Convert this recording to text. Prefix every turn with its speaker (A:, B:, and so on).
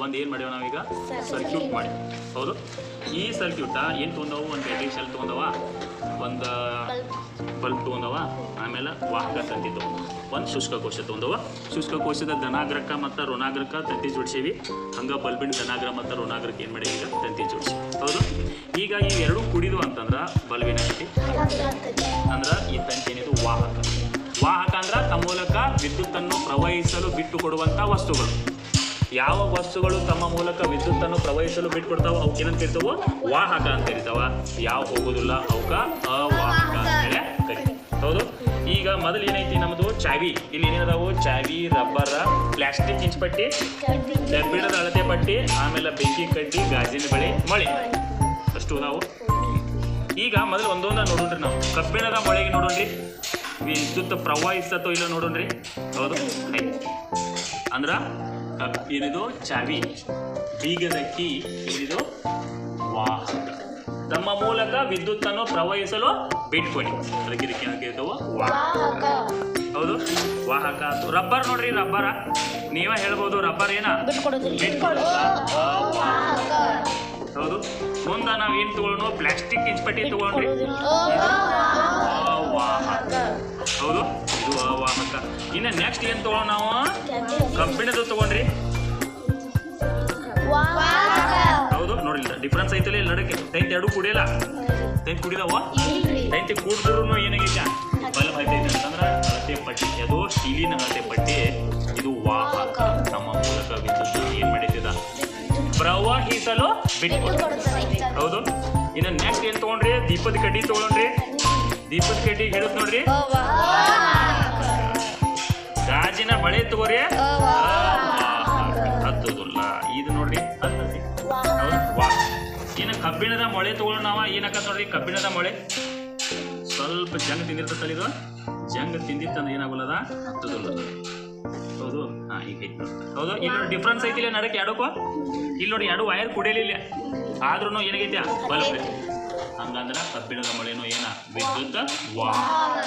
A: ಒಂದು ಏನು ಮಾಡ್ಯಾವ ನಾವೀಗ? ಸರ್ಕ್ಯೂಟ್ ಮಾಡಿ ಹೌದು. ಈ ಸರ್ಕ್ಯೂಟ ಏನು ತೊಗೊಂಡವು? ಒಂದು ಬ್ಯಾಟ್ರಿ ಶೆಲ್ ತೊಗೊಂಡವ? ಒಂದು ಬಲ್ಬ್ ತೊಗೊಂಡವ? ಆಮೇಲೆ ವಾಹಕ ತಂತಿ ತೊಗೊಂಡವ. ಒಂದು ಶುಷ್ಕ ಕೋಶ ತೊಗೊಂಡವ. ಶುಷ್ಕ ಕೋಶದ ಧನಾಗ್ರಕ ಮತ್ತು ಋಣಾಗ್ರಕ ತಂತಿ ಜೋಡಿಸೀವಿ. ಹಂಗೆ ಬಲ್ಬಿನ ಧನಾಗ್ರ ಮತ್ತು ಋಣಾಗ್ರಕ ಏನು ಮಾಡಿ ಈಗ? ತಂತಿ ಜೋಡಿಸಿ. ಹೌದು. ಈಗ ಈ ಎರಡು ಕುಡಿದು ಅಂತಂದ್ರೆ ಬಲ್ಬಿನ ತಂತಿ? ಅಂದ್ರೆ ಈ ತಂತಿ ಏನಿದು? ವಾಹಕ. ವಾಹಕ ಅಂದ್ರೆ ತಮ್ಮ ಮೂಲಕ ವಿದ್ಯುತ್ತನ್ನು ಪ್ರವಹಿಸಲು ಬಿಟ್ಟು ಕೊಡುವಂಥ ವಸ್ತುಗಳು. ಯಾವ ವಸ್ತುಗಳು ತಮ್ಮ ಮೂಲಕ ವಿದ್ಯುತ್ತನ್ನು ಪ್ರವಹಿಸಲು ಬಿಟ್ಕೊಡ್ತಾವ ಅವಕ್ಕೆ ಏನಂತ ಕರಿತಾವ ವಾಹಕ ಅಂತ ಕರಿತಾವ ಯಾವ ಹೋಗೋದಿಲ್ಲ ಅವಕ ಅವಾಹಕ ಅಂತ ಹೇಳಿ ಕರಿತೀವಿ. ಹೌದು? ಈಗ ಮೊದಲು ಏನೈತಿ ನಮ್ಮದು ಚಾವಿ. ಇಲ್ಲಿ ಏನಿದಾವು? ಚಾವಿ, ರಬ್ಬರ, ಪ್ಲಾಸ್ಟಿಕ್ ಇಂಚ್ಪಟ್ಟಿ ಕಬ್ಬಿಣದ ಅಳತೆ ಪಟ್ಟಿ, ಆಮೇಲೆ ಬೆಂಕಿ ಕಡ್ಡಿ, ಗಾಜಿನ ಬಳಿ, ಮಳೆ. ಅಷ್ಟು ನಾವು. ಈಗ ಮೊದಲು ಒಂದೊಂದ ನೋಡೋಣ್ರಿ ನಾವು. ಕಬ್ಬಿಣದ ಮಳೆಗೆ ನೋಡೋಣ್ರಿ. ವಿದ್ಯುತ್ ಪ್ರವಾಹಿಸ್ತೋ ಇಲ್ಲ ನೋಡೋಣ್ರಿ. ಹೌದು? ಅಂದ್ರ ಕಬ್ ಏನಿದು? ಚಾವಿ. ಬೀಗದ ಕೀ ಏನಿದು? ವಾಹಕ. ತಮ್ಮ ಮೂಲಕ ವಿದ್ಯುತ್ತನ್ನು ಪ್ರವಹಿಸಲು ಬಿಟ್ಕೊಡಿ ಅದಕ್ಕೆ ಇದಕ್ಕೆ ಏನಂತ ಹೇಳ್ತಾವ? ವಾಹಕ. ಹೌದು. ವಾಹಕ ರಬ್ಬರ್ ನೋಡ್ರಿ ರಬ್ಬರ. ನೀವೇ ಹೇಳ್ಬೋದು ರಬ್ಬರ್ ಏನ. ಹೌದು. ಮುಂದ ನಾವ್ ಏನ್ ತಗೊಳ್ಳೋಣ? ಪ್ಲಾಸ್ಟಿಕ್ ಇಂಚ್ಪಟ್ಟಿ ತಗೊಂಡ್ರಿ ಇನ್ನು ನೆಕ್ಸ್ಟ್ ಏನ್ ತಗೊಳ್ಳೋಣ ನಾವು? ಕಬ್ಬಿಣದ ತಗೊಂಡ್ರಿ. ಹೌದು ನೋಡಿಲ್ಲ ಡಿಫ್ರೆನ್ಸ್ ಐತಲ್ಲ ಇಲ್ಲಿ ನಡಕ್ಕೆ. ಟೈಂತ್ ಎರಡು ಕುಡಿಯಲ್ಲ? ಟೈಂತ್ ಕುಡಿದವ? ಟೈಂತ್ ಕುಡಿದ್ರು ಏನಾಗೈತೆ? ಬಲ್ಬ್ ಹತ್ತೈತೆ ಅಂತಂದ್ರೆ ಅಳತೆ ಪಟ್ಟಿ. ಅದು ಸ್ಟೀಲಿನ ಅಳತೆ ಪಟ್ಟಿ. ಇದು ವಾಹಕ. ನಮ್ಮ ಮೂಲಕ ವಿದ್ಯುತ್ ಏನ್ ಮಾಡಿದ್ದ ಪ್ರವಾಹಿಸಲು ಬಿಟ್ಟು ಹೌದು. ಇನ್ನು ನೆಕ್ಸ್ಟ್ ಏನ್ ತಗೊಂಡ್ರಿ? ದೀಪದ ಕಡ್ಡಿ ತಗೊಂಡ್ರಿ ದೀಪದ ಕಡ್ಡಿ ಹೇಳುದ್ ನೋಡ್ರಿ. ಗಾಜಿನ ಬಳೆ ತಗೋರಿ? ಹತ್ತುದಿಲ್ಲ ಇದು ನೋಡ್ರಿ ಹತ್ತತಿ ಹೌದು ವಾ. ಕಬ್ಬಿಣದ ಮೊಳೆ ತಗೊಳ್ಳೋಣ ನಾವ. ಏನಕ್ಕ ನೋಡ್ರಿ ಕಬ್ಬಿಣದ ಮೊಳೆ. ಸ್ವಲ್ಪ ಜಂಗ್ ತಿಂದಿರ್ತಲ್ಲ ಇದು. ಜಂಗ್ ತಿಂದಿತ್ತಂದ್ರೆ ಏನಾಗಲ್ಲದ? ಹತ್ತುದಿಲ್ಲ. ಹೌದು. ಹಾ ಈಗ. ಹೌದು ಇಲ್ಲಿ ನೋಡಿ ಡಿಫ್ರೆನ್ಸ್ ಐತಿಲ್ಲ ನಡಕ್ಕೆ ಎರಡಕ್ಕೂ? ಇಲ್ಲಿ ನೋಡಿ ಎರಡು ವೈರ್ ಕುಡಿಯಲಿಲ್ಲ ಆದ್ರೂ ಏನಾಗೈತೆ? ಬಲ್ಬ್. ಹಂಗಂದ್ರೆ ಕಬ್ಬಿಣದ ಮೊಳೆನೂ ಏನ? ವಿದ್ಯುತ್. ವಾಹಕ